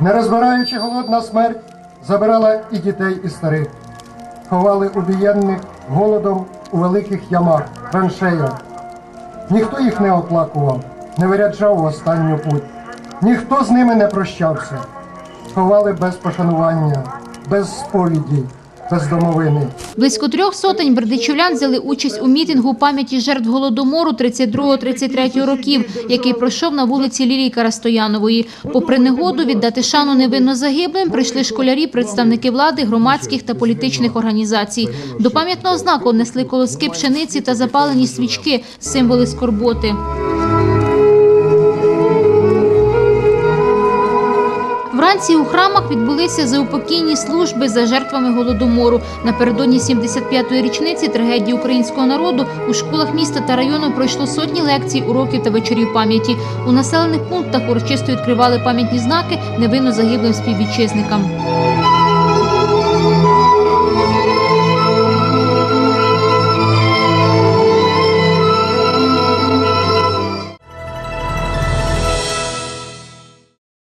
Не розбираючи голодна смерть, забирала і дітей, і старих. Ховали убієнних голодом у великих ямах, траншеях. Ніхто їх не оплакував, не виряджав в останню путь. Ніхто з ними не прощався. Ховали без пошанування, без сповіді, без домовини. Близько трьох сотень бердичівлян взяли участь у мітингу пам'яті жертв голодомору 32-33 років, який пройшов на вулиці Лілії Карастоянової. Попри негоду віддати шану невинно загиблим, прийшли школярі, представники влади, громадських та політичних організацій. До пам'ятного знаку несли колоски пшениці та запалені свічки, символи скорботи. Вранці у храмах відбулися заупокійні служби за жертвами голодомору. Напередодні 75-ї річниці трагедії українського народу у школах міста та району пройшло сотні лекцій, уроків та вечорів пам'яті. У населених пунктах урочисто відкривали пам'ятні знаки невинно загиблим співвітчизникам.